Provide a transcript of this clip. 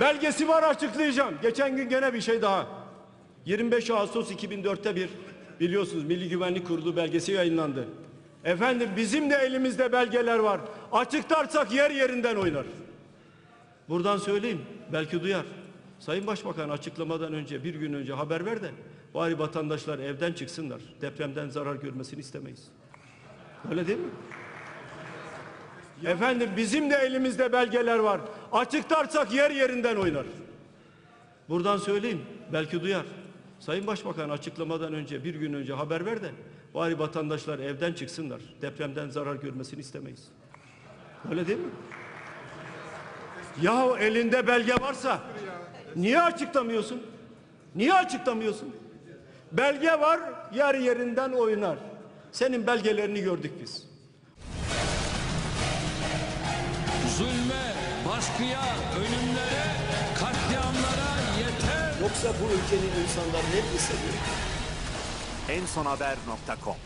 Belgesi var açıklayacağım. Geçen gün gene bir şey daha. 25 Ağustos 2004'te bir biliyorsunuz Milli Güvenlik Kurulu belgesi yayınlandı. Efendim bizim de elimizde belgeler var. Açıklarsak yer yerinden oynar. Buradan söyleyeyim belki duyar. Sayın Başbakan açıklamadan önce bir gün önce haber ver de bari vatandaşlar evden çıksınlar. Depremden zarar görmesini istemeyiz. Öyle değil mi? Efendim bizim de elimizde belgeler var. Açıklarsak yer yerinden oynar. Buradan söyleyeyim belki duyar. Sayın Başbakan açıklamadan önce bir gün önce haber ver de bari vatandaşlar evden çıksınlar. Depremden zarar görmesini istemeyiz. Öyle değil mi? Ya elinde belge varsa niye açıklamıyorsun? Niye açıklamıyorsun? Belge var yer yerinden oynar. Senin belgelerini gördük biz. Zulme, baskıya, ölümlere, katliamlara yeter. Yoksa bu ülkenin insanları ne hissediyor? ensonhaber.com